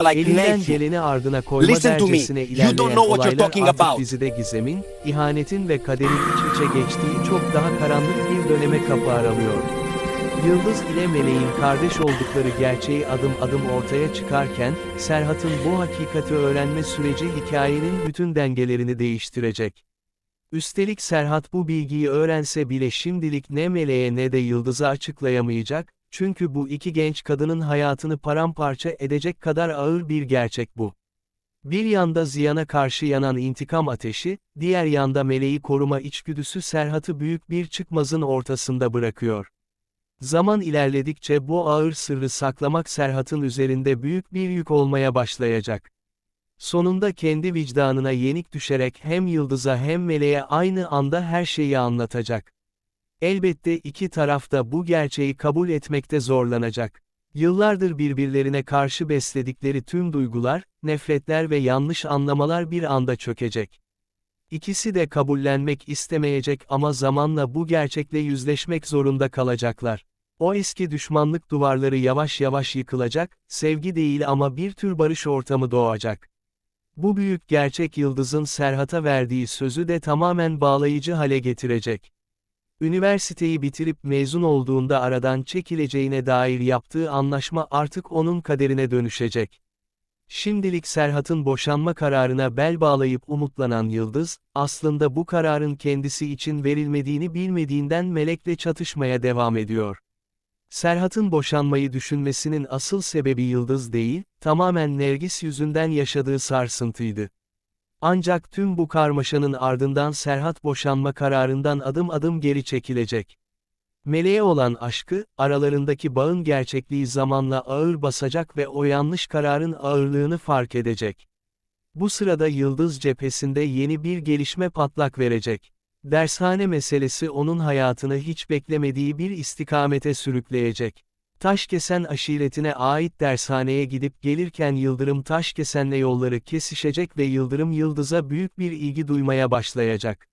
like Elinden geleni ardına koyma Listen to me. dercesine You don't ilerleyen know what you're olaylar talking artık about. dizide gizemin, ihanetin ve kaderin iç içe geçtiği çok daha karanlık bir döneme kapı aralıyor. Yıldız ile Meleğin kardeş oldukları gerçeği adım adım ortaya çıkarken, Serhat'ın bu hakikati öğrenme süreci hikayenin bütün dengelerini değiştirecek. Üstelik Serhat bu bilgiyi öğrense bile şimdilik ne Meleğe ne de Yıldız'a açıklayamayacak, çünkü bu iki genç kadının hayatını paramparça edecek kadar ağır bir gerçek bu. Bir yanda Ziyan'a karşı yanan intikam ateşi, diğer yanda Meleği koruma içgüdüsü Serhat'ı büyük bir çıkmazın ortasında bırakıyor. Zaman ilerledikçe bu ağır sırrı saklamak Serhat'ın üzerinde büyük bir yük olmaya başlayacak. Sonunda kendi vicdanına yenik düşerek hem Yıldız'a hem Meleğe aynı anda her şeyi anlatacak. Elbette iki taraf da bu gerçeği kabul etmekte zorlanacak. Yıllardır birbirlerine karşı besledikleri tüm duygular, nefretler ve yanlış anlamalar bir anda çökecek. İkisi de kabullenmek istemeyecek ama zamanla bu gerçekle yüzleşmek zorunda kalacaklar. O eski düşmanlık duvarları yavaş yavaş yıkılacak, sevgi değil ama bir tür barış ortamı doğacak. Bu büyük gerçek Yıldız'ın Serhat'a verdiği sözü de tamamen bağlayıcı hale getirecek. Üniversiteyi bitirip mezun olduğunda aradan çekileceğine dair yaptığı anlaşma artık onun kaderine dönüşecek. Şimdilik Serhat'ın boşanma kararına bel bağlayıp umutlanan Yıldız, aslında bu kararın kendisi için verilmediğini bilmediğinden Melek'le çatışmaya devam ediyor. Serhat'ın boşanmayı düşünmesinin asıl sebebi Yıldız değil, tamamen Nergis yüzünden yaşadığı sarsıntıydı. Ancak tüm bu karmaşanın ardından Serhat boşanma kararından adım adım geri çekilecek. Meleğe olan aşkı, aralarındaki bağın gerçekliği zamanla ağır basacak ve o yanlış kararın ağırlığını fark edecek. Bu sırada Yıldız cephesinde yeni bir gelişme patlak verecek. Dershane meselesi onun hayatını hiç beklemediği bir istikamete sürükleyecek. Taşkesen aşiretine ait dershaneye gidip gelirken Yıldırım Taşkesen'le yolları kesişecek ve Yıldırım Yıldız'a büyük bir ilgi duymaya başlayacak.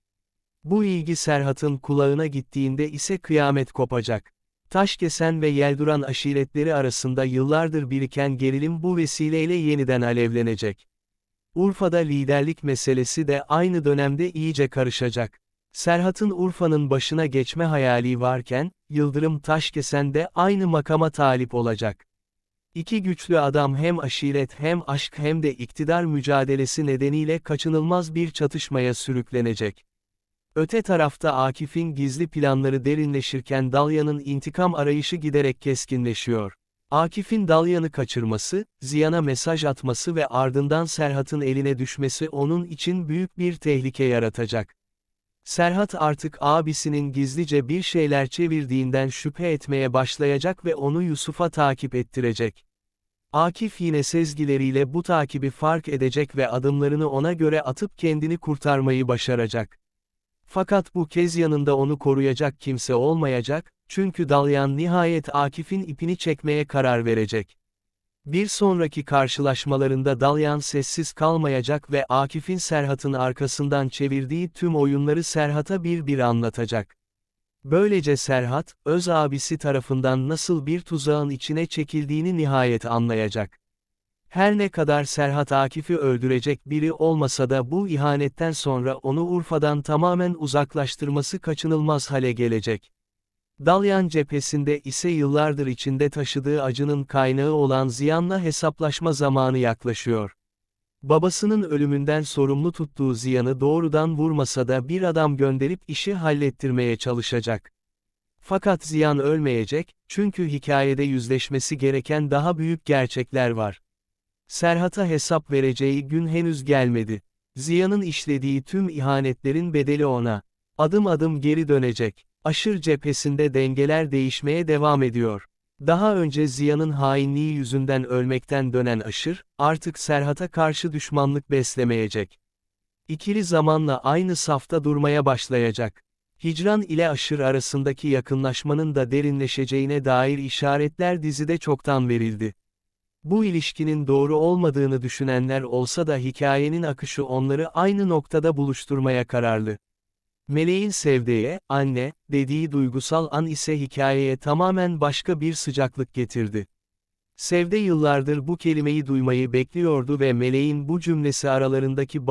Bu ilgi Serhat'ın kulağına gittiğinde ise kıyamet kopacak. Taşkesen ve Yelduran aşiretleri arasında yıllardır biriken gerilim bu vesileyle yeniden alevlenecek. Urfa'da liderlik meselesi de aynı dönemde iyice karışacak. Serhat'ın Urfa'nın başına geçme hayali varken, Yıldırım Taşkesen de aynı makama talip olacak. İki güçlü adam hem aşiret hem aşk hem de iktidar mücadelesi nedeniyle kaçınılmaz bir çatışmaya sürüklenecek. Öte tarafta Akif'in gizli planları derinleşirken Dalya'nın intikam arayışı giderek keskinleşiyor. Akif'in Dalya'nı kaçırması, Ziyan'a mesaj atması ve ardından Serhat'ın eline düşmesi onun için büyük bir tehlike yaratacak. Serhat artık abisinin gizlice bir şeyler çevirdiğinden şüphe etmeye başlayacak ve onu Yusuf'a takip ettirecek. Akif yine sezgileriyle bu takibi fark edecek ve adımlarını ona göre atıp kendini kurtarmayı başaracak. Fakat bu kez yanında onu koruyacak kimse olmayacak, çünkü Dalyan nihayet Akif'in ipini çekmeye karar verecek. Bir sonraki karşılaşmalarında Dalyan sessiz kalmayacak ve Akif'in Serhat'ın arkasından çevirdiği tüm oyunları Serhat'a bir bir anlatacak. Böylece Serhat, öz abisi tarafından nasıl bir tuzağın içine çekildiğini nihayet anlayacak. Her ne kadar Serhat Akif'i öldürecek biri olmasa da bu ihanetten sonra onu Urfa'dan tamamen uzaklaştırması kaçınılmaz hale gelecek. Dalyan cephesinde ise yıllardır içinde taşıdığı acının kaynağı olan Ziyan'la hesaplaşma zamanı yaklaşıyor. Babasının ölümünden sorumlu tuttuğu Ziyan'ı doğrudan vurmasa da bir adam gönderip işi hallettirmeye çalışacak. Fakat Ziyan ölmeyecek, çünkü hikayede yüzleşmesi gereken daha büyük gerçekler var. Serhat'a hesap vereceği gün henüz gelmedi. Ziya'nın işlediği tüm ihanetlerin bedeli ona. Adım adım geri dönecek. Aşır cephesinde dengeler değişmeye devam ediyor. Daha önce Ziya'nın hainliği yüzünden ölmekten dönen Aşır, artık Serhat'a karşı düşmanlık beslemeyecek. İkili zamanla aynı safta durmaya başlayacak. Hicran ile Aşır arasındaki yakınlaşmanın da derinleşeceğine dair işaretler dizide çoktan verildi. Bu ilişkinin doğru olmadığını düşünenler olsa da hikayenin akışı onları aynı noktada buluşturmaya kararlı. Meleğin sevdiğe, anne, dediği duygusal an ise hikayeye tamamen başka bir sıcaklık getirdi. Sevde yıllardır bu kelimeyi duymayı bekliyordu ve meleğin bu cümlesi aralarındaki